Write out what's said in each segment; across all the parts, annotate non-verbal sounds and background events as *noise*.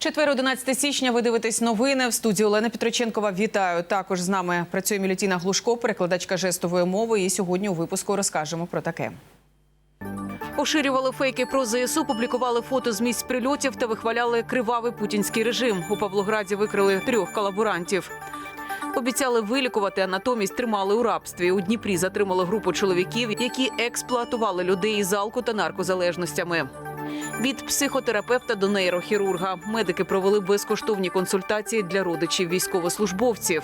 Четвер, 11 січня. Ви дивитесь новини в студії Олена Петроченкова. Вітаю. Також з нами працює Мілютіна Глушко, перекладачка жестової мови. І сьогодні у випуску розкажемо про таке. Поширювали фейки про ЗСУ, публікували фото з місць прильотів та вихваляли кривавий путінський режим. У Павлограді викрили трьох колаборантів. Обіцяли вилікувати, а натомість тримали у рабстві. У Дніпрі затримали групу чоловіків, які експлуатували людей із алко та наркозалежностями. Від психотерапевта до нейрохірурга медики провели безкоштовні консультації для родичів військовослужбовців.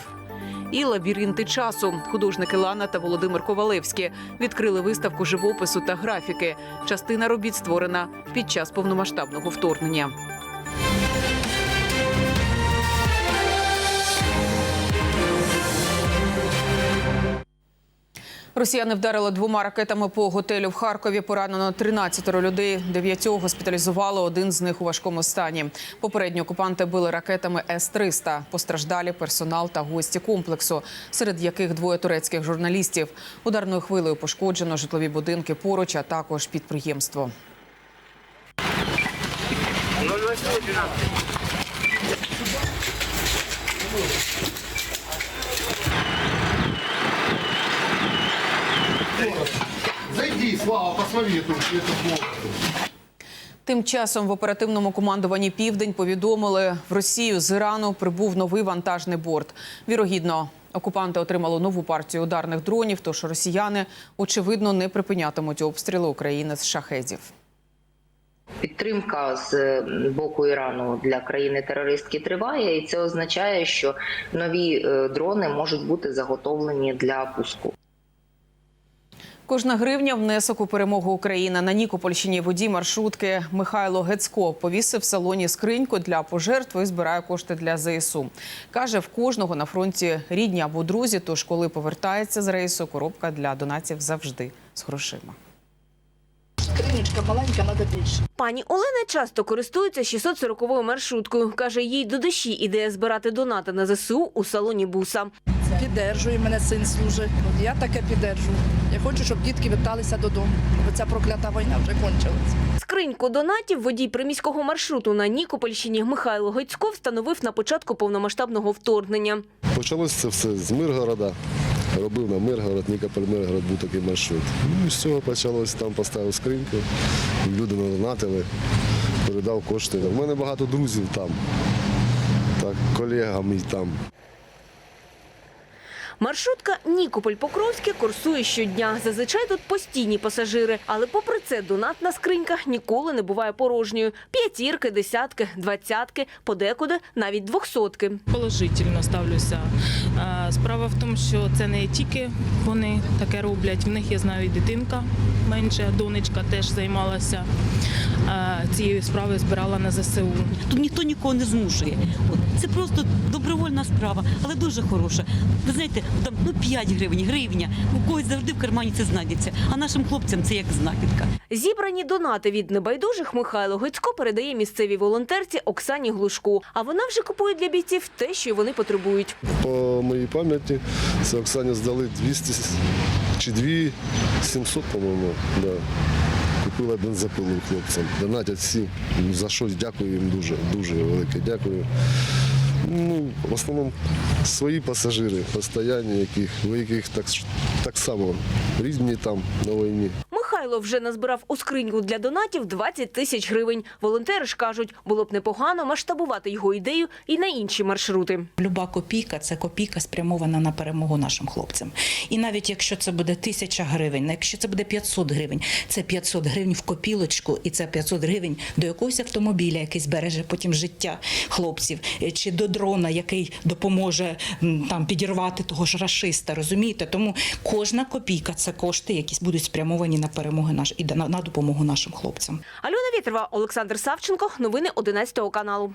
І лабіринти часу. Художники Лана та Володимир Ковалевські відкрили виставку живопису та графіки. Частина робіт створена під час повномасштабного вторгнення. Росіяни вдарили двома ракетами по готелю в Харкові. Поранено 13 людей. Дев'ятьох госпіталізували. Один з них у важкому стані. Попередні окупанти били ракетами С-300. Постраждалі персонал та гості комплексу, серед яких двоє турецьких журналістів. Ударною хвилею пошкоджено житлові будинки поруч, а також підприємство. Зайди, Слава, посмотри эту, эту кнопку. Тим часом в оперативному командуванні Південь повідомили, в Росію з Ірану прибув новий вантажний борт. Вірогідно, окупанти отримали нову партію ударних дронів. Тож росіяни очевидно не припинятимуть обстріли України з шахедів. Підтримка з боку Ірану для країни-терористки триває, і це означає, що нові е, дрони можуть бути заготовлені для пуску. Кожна гривня внесок у перемогу України. На Нікопольщині водій маршрутки Михайло Гецько повісив в салоні скриньку для пожертв і збирає кошти для ЗСУ. Каже, в кожного на фронті рідні або друзі. Тож, коли повертається з рейсу, коробка для донатів завжди з грошима. Скринічка маленька, треба більше. Пані Олена часто користується 640-ю маршруткою. Каже, їй до душі ідея збирати донати на ЗСУ у салоні буса. Піддержує мене син служить. Я таке піддержую. Я хочу, щоб дітки верталися додому, бо ця проклята війна вже кончилась. Скриньку донатів водій приміського маршруту на Нікопольщині Михайло Гойцько встановив на початку повномасштабного вторгнення. Почалось це все з Миргорода. Робив на Миргород, Нікополь Миргород був такий маршрут. Ну, і з цього почалось, там поставив скриньку, люди надонатили, передав кошти. У мене багато друзів там, так, колега мій там. Маршрутка Нікополь-Покровське курсує щодня. Зазвичай тут постійні пасажири. Але попри це донатна скринька ніколи не буває порожньою. П'ятірки, десятки, двадцятки, подекуди навіть двохсотки. Положительно ставлюся. Справа в тому, що це не тільки вони таке роблять. В них я знаю і дитинка менша, донечка теж займалася цією справою, збирала на ЗСУ. Тут ніхто нікого не змушує. Це просто добровольна справа, але дуже хороша. Ви знаєте, там ну 5 гривень, гривня. У когось завжди в кармані це знайдеться. А нашим хлопцям це як знахідка. Зібрані донати від небайдужих Михайло Гицько передає місцевій волонтерці Оксані Глушку. А вона вже купує для бійців те, що вони потребують. По моїй пам'яті це Оксані здали 200 чи 2 700, по-моєму. Да. Купила бензопилу хлопцям. Донатять всі. Ну, За що дякую їм дуже, дуже велике дякую. Ну, в основному свої пасажири, постоянні, яких, ви яких так, так само різні там на війні. Михайло вже назбирав у скриньку для донатів 20 тисяч гривень. Волонтери ж кажуть, було б непогано масштабувати його ідею і на інші маршрути. Люба копійка це копійка спрямована на перемогу нашим хлопцям. І навіть якщо це буде тисяча гривень, якщо це буде 500 гривень, це 500 гривень в копілочку, і це 500 гривень до якогось автомобіля, який збереже потім життя хлопців, е, чи до дрона, який допоможе там підірвати того ж рашиста. Розумієте? Тому кожна копійка це кошти, які будуть спрямовані на перемоги наш і на допомогу нашим хлопцям. Альона Вітрова, Олександр Савченко. Новини 11 каналу.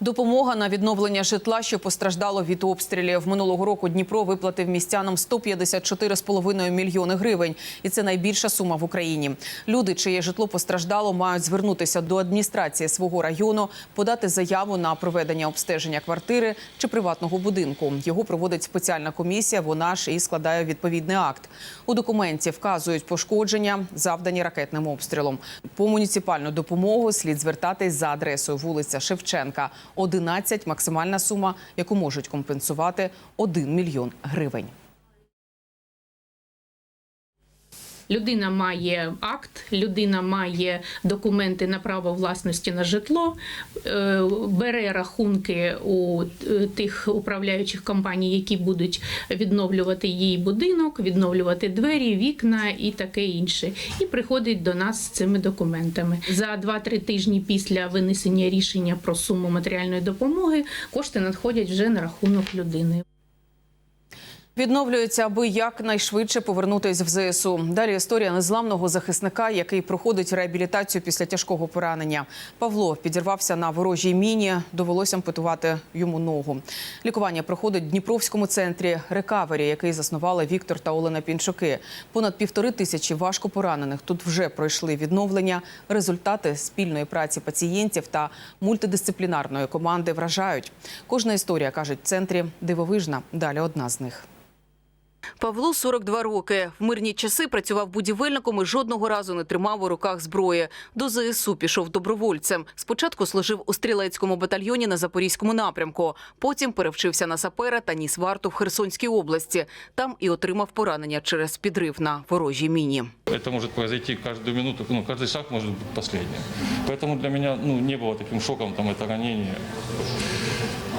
Допомога на відновлення житла, що постраждало від обстрілів. Минулого року Дніпро виплатив містянам 154,5 мільйони гривень. І це найбільша сума в Україні. Люди, чиє житло постраждало, мають звернутися до адміністрації свого району, подати заяву на проведення обстеження квартири чи приватного будинку. Його проводить спеціальна комісія. Вона ж і складає відповідний акт. У документі вказують пошкодження, завдані ракетним обстрілом. По муніципальну допомогу слід звертатись за адресою вулиця Шевченка, 11, максимальна сума, яку можуть компенсувати 1 мільйон гривень. Людина має акт, людина має документи на право власності на житло, е, бере рахунки у е, тих управляючих компаній, які будуть відновлювати її будинок, відновлювати двері, вікна і таке інше. І приходить до нас з цими документами. За 2-3 тижні після винесення рішення про суму матеріальної допомоги кошти надходять вже на рахунок людини. Відновлюється, аби якнайшвидше повернутись в ЗСУ. Далі історія незламного захисника, який проходить реабілітацію після тяжкого поранення. Павло підірвався на ворожій міні. Довелося ампутувати йому ногу. Лікування проходить в Дніпровському центрі рекавері, який заснували Віктор та Олена Пінчуки. Понад півтори тисячі важко поранених тут вже пройшли відновлення. Результати спільної праці пацієнтів та мультидисциплінарної команди вражають. Кожна історія кажуть в центрі дивовижна. Далі одна з них. Павлу 42 роки. В мирні часи працював будівельником і жодного разу не тримав у руках зброї. До ЗСУ пішов добровольцем. Спочатку служив у стрілецькому батальйоні на Запорізькому напрямку. Потім перевчився на сапера та ніс варту в Херсонській області. Там і отримав поранення через підрив на ворожій міні. Это может произойти каждую минуту, ну, каждый шаг может быть последним. Поэтому для меня ну, не было таким шоком там, это ранение.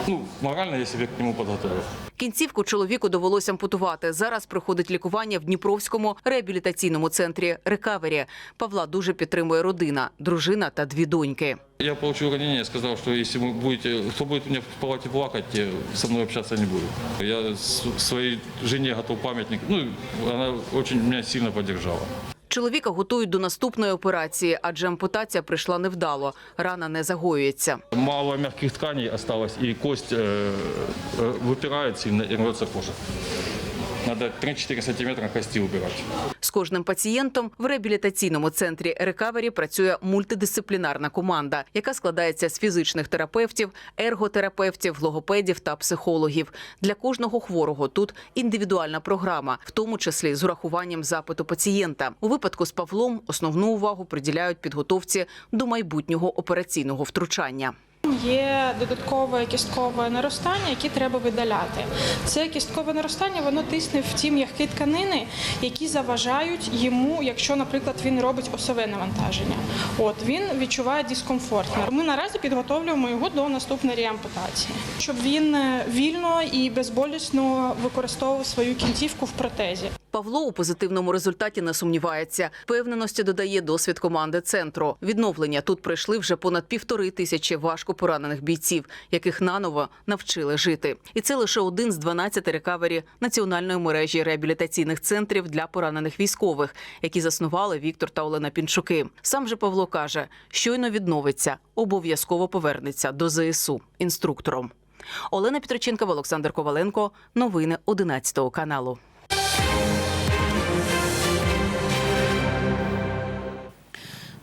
Ну, морально я себя к нему подготовил. Кінцівку чоловіку довелося ампутувати. Зараз проходить лікування в Дніпровському реабілітаційному центрі «Рекавері». Павла дуже підтримує родина, дружина та дві доньки. Я получил ранение, я сказал, что если вы будете, кто будет у в палате плакать, те со мной не будет. Я с- своей жене готов памятник. Ну, она очень меня сильно поддержала. Чоловіка готують до наступної операції, адже ампутація прийшла невдало. Рана не загоюється. Мало мягких тканей осталось, и кость э, э, выпирает сильно и рвется кожа. Надо 3-4 сантиметра кости убирать. З кожним пацієнтом в реабілітаційному центрі «Рекавері» працює мультидисциплінарна команда, яка складається з фізичних терапевтів, ерготерапевтів, логопедів та психологів. Для кожного хворого тут індивідуальна програма, в тому числі з урахуванням запиту пацієнта. У випадку з Павлом основну увагу приділяють підготовці до майбутнього операційного втручання. Є додаткове кісткове наростання, яке треба видаляти. Це кісткове наростання воно тисне в ті м'які тканини, які заважають йому, якщо, наприклад, він робить осове навантаження. От він відчуває дискомфорт. Ми наразі підготовлюємо його до наступної реампутації, щоб він е, вільно і безболісно використовував свою кінцівку в протезі. Павло у позитивному результаті не сумнівається. Впевненості додає досвід команди центру. Відновлення тут пройшли вже понад півтори тисячі важко поранених бійців, яких наново навчили жити. І це лише один з 12 рекавері національної мережі реабілітаційних центрів для поранених військових, які заснували Віктор та Олена Пінчуки. Сам же Павло каже, щойно відновиться, обов'язково повернеться до ЗСУ інструктором. Олена Петроченкова, Олександр Коваленко. Новини 11 каналу.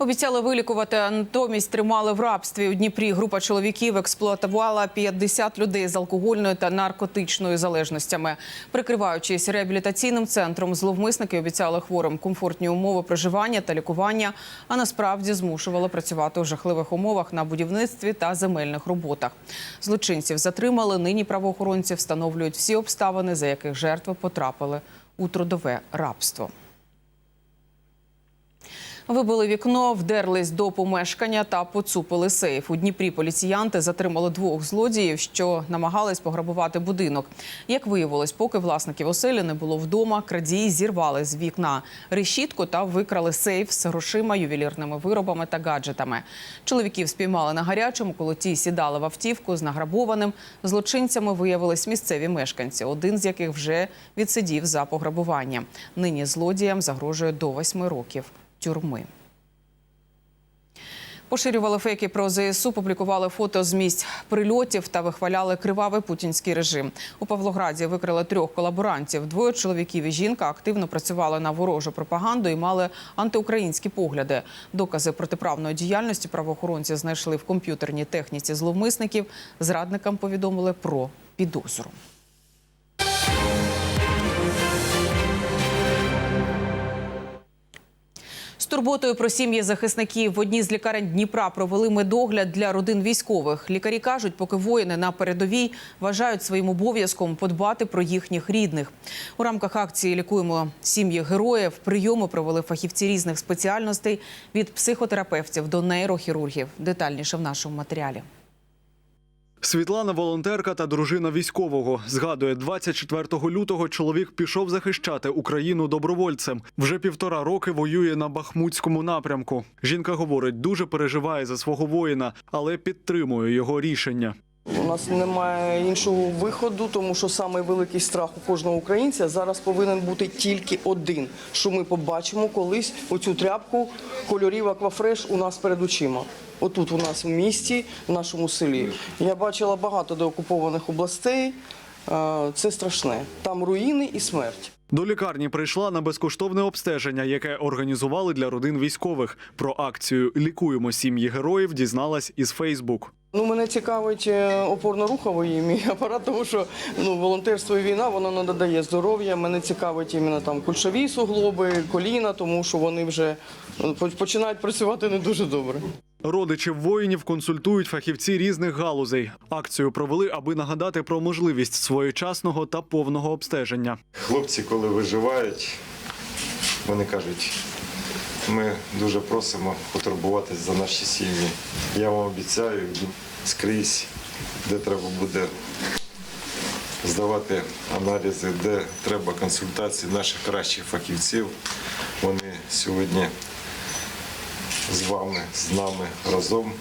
Обіцяли вилікувати, а натомість тримали в рабстві. У Дніпрі група чоловіків експлуатувала 50 людей з алкогольною та наркотичною залежностями. Прикриваючись реабілітаційним центром, зловмисники обіцяли хворим комфортні умови проживання та лікування, а насправді змушували працювати у жахливих умовах на будівництві та земельних роботах. Злочинців затримали. Нині правоохоронці встановлюють всі обставини, за яких жертви потрапили у трудове рабство. Вибили вікно, вдерлись до помешкання та поцупили сейф. У Дніпрі поліціянти затримали двох злодіїв, що намагались пограбувати будинок. Як виявилось, поки власників оселі не було вдома, крадії зірвали з вікна решітку та викрали сейф з грошима, ювелірними виробами та гаджетами. Чоловіків спіймали на гарячому, коли ті сідали в автівку з награбованим. Злочинцями виявились місцеві мешканці, один з яких вже відсидів за пограбування. Нині злодіям загрожує до восьми років тюрми. Поширювали фейки про ЗСУ, публікували фото з місць прильотів та вихваляли кривавий путінський режим. У Павлограді викрили трьох колаборантів. Двоє чоловіків і жінка активно працювали на ворожу пропаганду і мали антиукраїнські погляди. Докази протиправної діяльності правоохоронці знайшли в комп'ютерній техніці зловмисників. Зрадникам повідомили про підозру. Турботою про сім'ї захисників в одній з лікарень Дніпра провели медогляд для родин військових. Лікарі кажуть, поки воїни на передовій вважають своїм обов'язком подбати про їхніх рідних. У рамках акції Лікуємо сім'ї героїв. Прийоми провели фахівці різних спеціальностей від психотерапевтів до нейрохірургів. Детальніше в нашому матеріалі. Світлана волонтерка та дружина військового. Згадує, 24 лютого чоловік пішов захищати Україну добровольцем. Вже півтора роки воює на Бахмутському напрямку. Жінка говорить, дуже переживає за свого воїна, але підтримує його рішення. У нас немає іншого виходу, тому що самий великий страх у кожного українця зараз повинен бути тільки один: що ми побачимо колись оцю тряпку кольорів аквафреш у нас перед очима. Отут у нас в місті, в нашому селі. Я бачила багато деокупованих областей. Е, Це страшне. Там руїни і смерть. До лікарні прийшла на безкоштовне обстеження, яке організували для родин військових. Про акцію Лікуємо сім'ї героїв дізналась із Фейсбук. Ну, мене цікавить е, опорно-руховий мій *laughs* апарат, тому що ну, волонтерство і війна воно не додає здоров'я. Мене цікавить іменно там кульшові суглоби, коліна, тому що вони вже ну, починають працювати не дуже добре. Родичів воїнів консультують фахівці різних галузей. Акцію провели, аби нагадати про можливість своєчасного та повного обстеження. Хлопці, коли виживають, вони кажуть, ми дуже просимо потурбуватись за наші сім'ї. Я вам обіцяю скрізь, де треба буде здавати аналізи, де треба консультації наших кращих фахівців. Вони сьогодні з вами, з нами разом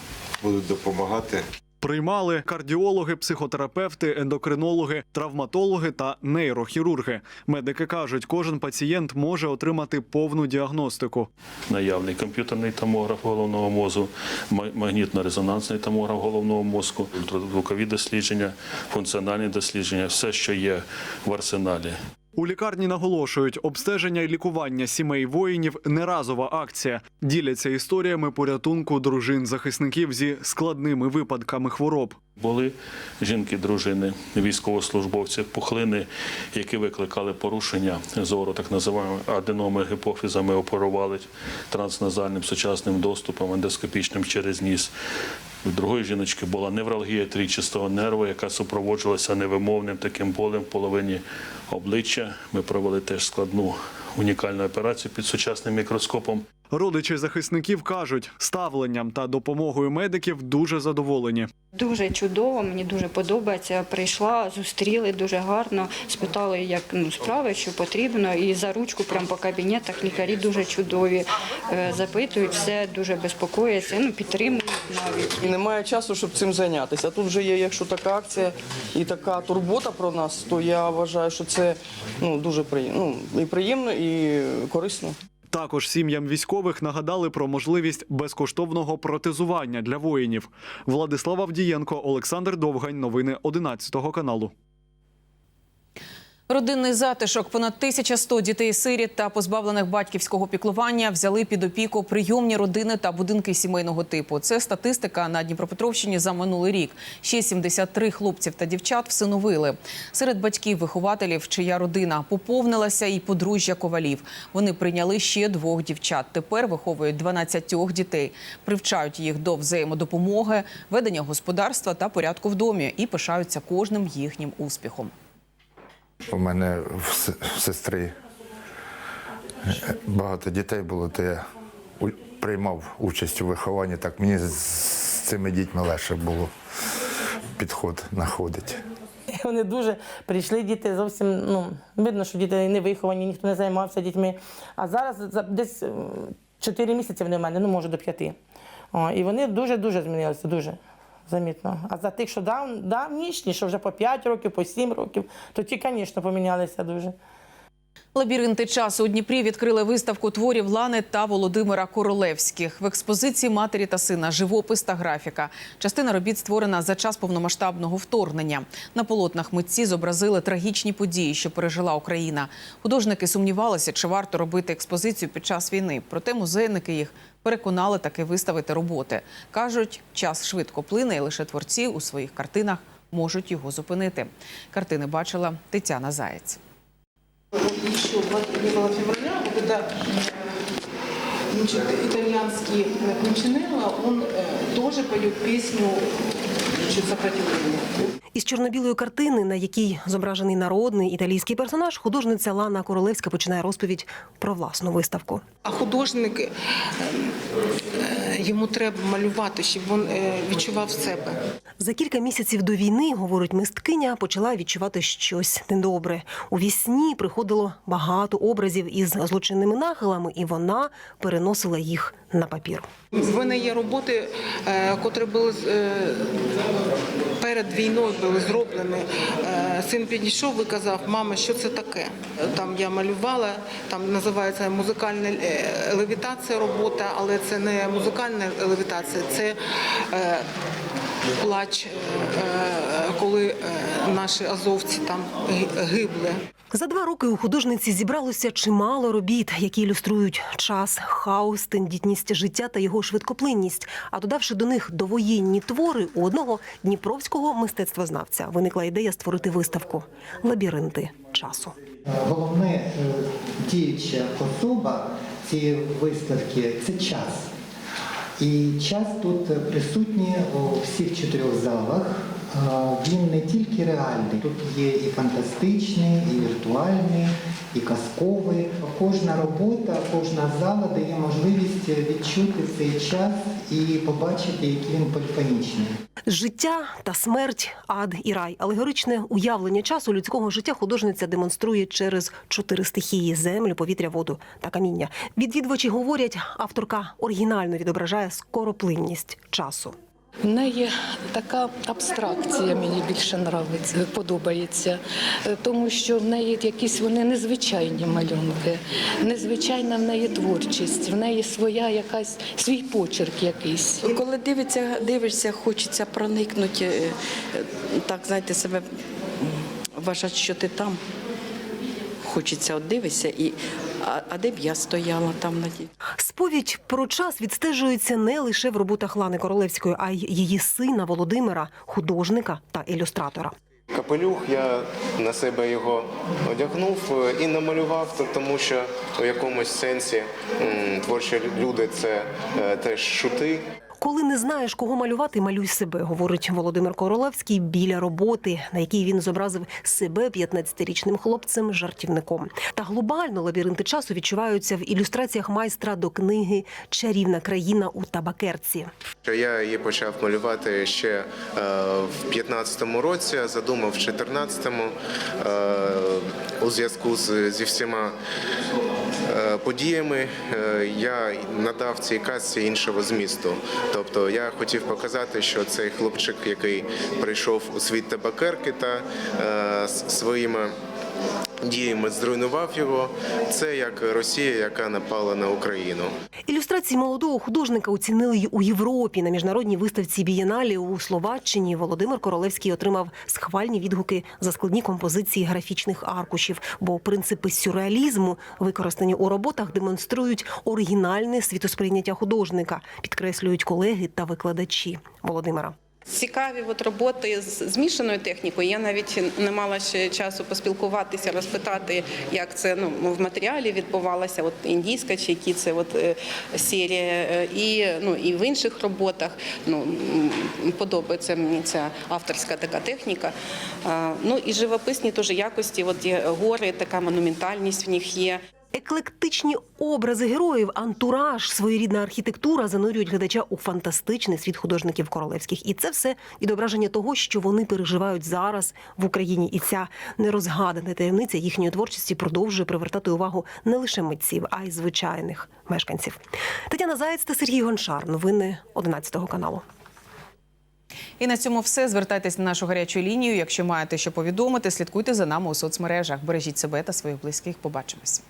будуть допомагати Приймали кардіологи, психотерапевти, ендокринологи, травматологи та нейрохірурги. Медики кажуть, кожен пацієнт може отримати повну діагностику. наявний комп'ютерний томограф головного мозку, ма- магнітно-резонансний томограф головного мозку, ультразвукові дослідження, функціональні дослідження, все, що є в арсеналі. У лікарні наголошують, обстеження і лікування сімей воїнів не разова акція. Діляться історіями порятунку дружин захисників зі складними випадками хвороб. Були жінки, дружини, військовослужбовці, пухлини, які викликали порушення зору, так називаємо аденоми гіпофізами, оперували трансназальним сучасним доступом, ендоскопічним через ніс. У другої жіночки була невралгія трічастого нерву, яка супроводжувалася невимовним таким болем в половині обличчя. Ми провели теж складну унікальну операцію під сучасним мікроскопом. Родичі захисників кажуть, ставленням та допомогою медиків дуже задоволені. Дуже чудово, мені дуже подобається. Прийшла, зустріли дуже гарно, спитали, як ну, справи, що потрібно. І за ручку прямо по кабінетах лікарі дуже чудові. Е, Запитують, все дуже безпокояться, ну, підтримують навіть. І немає часу, щоб цим зайнятися. Тут вже є, якщо така акція і така турбота про нас, то я вважаю, що це ну, дуже приємно. Ну, і приємно, і корисно. Також сім'ям військових нагадали про можливість безкоштовного протезування для воїнів. Владислав Авдієнко, Олександр Довгань. Новини 11 каналу. Родинний затишок понад 1100 дітей-сиріт та позбавлених батьківського піклування взяли під опіку прийомні родини та будинки сімейного типу. Це статистика на Дніпропетровщині за минулий рік. Ще 73 хлопців та дівчат всиновили. Серед батьків-вихователів, чия родина поповнилася, і подружжя ковалів. Вони прийняли ще двох дівчат. Тепер виховують 12 дітей, привчають їх до взаємодопомоги, ведення господарства та порядку в домі і пишаються кожним їхнім успіхом. У мене в сестри е, багато дітей було, то я приймав участь у вихованні. Так мені з цими дітьми легше було підход знаходити. *laughs* Вони дуже прийшли діти зовсім. Ну видно, що діти не виховані, ніхто не займався дітьми. А зараз за десь 4 місяці вони в мене, ну може до 5. О, і вони дуже дуже змінилися, дуже замітно. А за тих, що дав, давнішні, що вже по 5 років, по 7 років, то ті, звісно, помінялися дуже. Лабіринти часу у Дніпрі відкрили виставку творів Лани та Володимира Королевських. В експозиції матері та сина живопис та графіка. Частина робіт створена за час повномасштабного вторгнення. На полотнах митці зобразили трагічні події, що пережила Україна. Художники сумнівалися, чи варто робити експозицію під час війни. Проте музейники їх переконали таки виставити роботи. кажуть, час швидко плине, і лише творці у своїх картинах можуть його зупинити. Картини бачила Тетяна Заєць. Вот еще 22 февраля, вот когда э, значит, итальянский э, Пунчинелло, он э, тоже поет песню значит, сопротивления. Із чорно-білої картини, на якій зображений народний італійський персонаж, художниця Лана Королевська починає розповідь про власну виставку. А художник е, е, йому треба малювати, щоб він е, відчував себе. За кілька місяців до війни, говорить мисткиня, почала відчувати щось недобре. У вісні приходило багато образів із злочинними нахилами, і вона переносила їх на папір. В мене є роботи, е, котрі були е, перед війною були зроблені. Син підійшов і казав, мама, що це таке? Там я малювала, там називається музикальна левітація робота, але це не музикальна левітація, це е, плач, е, коли е, наші азовці там гибли. За два роки у художниці зібралося чимало робіт, які ілюструють час, хаос, тендітність життя та його швидкоплинність. А додавши до них довоєнні твори, у одного дніпровського мистецтвознавця виникла ідея створити виставку Лабіринти часу. Головне діюча особа цієї виставки це час. І час тут присутній у всіх чотирьох залах. Він не тільки реальний, тут є і фантастичний, і віртуальний, і казковий. Кожна робота, кожна зала дає можливість відчути цей час і побачити, який він поліфонічний. Життя та смерть, ад і рай. Алегоричне уявлення часу людського життя художниця демонструє через чотири стихії: землю, повітря, воду та каміння. Відвідувачі говорять, авторка оригінально відображає скороплинність часу. В неї така абстракція мені більше нравиться, подобається, Е, тому що в неї якісь вони незвичайні малюнки, незвичайна в неї творчість, в неї своя якась свій почерк якийсь. Коли дивиться, дивишся, хочеться проникнути, е, так знаєте, себе вважати, що ти там. Хочеться от дивишся, і а, а де б я стояла там на ті. Сповідь про час відстежується не лише в роботах Лани Королевської, а й її сина Володимира, художника та ілюстратора. Капелюх я на себе його одягнув е, і намалював, тому що у якомусь сенсі творчі люди це е, теж шути. Коли не знаєш, кого малювати, малюй себе, говорить Володимир Королевський біля роботи, на якій він зобразив себе 15-річним хлопцем жартівником. Та глобально лабіринти часу відчуваються в ілюстраціях майстра до книги Чарівна країна у табакерці. Я її почав малювати ще е, в 15-му році, а задумав в 14-му е, у зв'язку зі всіма подіями. е, Я надав цій казці іншого змісту. Тобто я хотів показати, що цей хлопчик, який прийшов у світ табакерки та е, своїми діями зруйнував його, це як Росія, яка напала на Україну. Ілюстрації молодого художника оцінили й у Європі на міжнародній виставці Бієналі у Словаччині. Володимир Королевський отримав схвальні відгуки за складні композиції графічних аркушів, бо принципи сюрреалізму, використані у роботах, демонструють оригінальне світосприйняття художника, підкреслюють колеги та викладачі Володимира. Цікаві от роботи з змішаною технікою. Я навіть не мала ще часу поспілкуватися, розпитати, як це ну в матеріалі відбувалося. От індійська чи які це от е, серія, е, і ну і в інших роботах. Ну подобається мені ця авторська така техніка. Ну і живописні теж якості. От є гори, така монументальність в них є. Еклектичні образи героїв, антураж, своєрідна архітектура занурюють глядача у фантастичний світ художників королевських. І це все відображення того, що вони переживають зараз в Україні. І ця нерозгадана таємниця їхньої творчості продовжує привертати увагу не лише митців, а й звичайних мешканців. Тетяна Заєць та Сергій Гончар. Новини 11 каналу. І на цьому все. Звертайтесь на нашу гарячу лінію. Якщо маєте що повідомити, слідкуйте за нами у соцмережах. Бережіть себе та своїх близьких. Побачимось.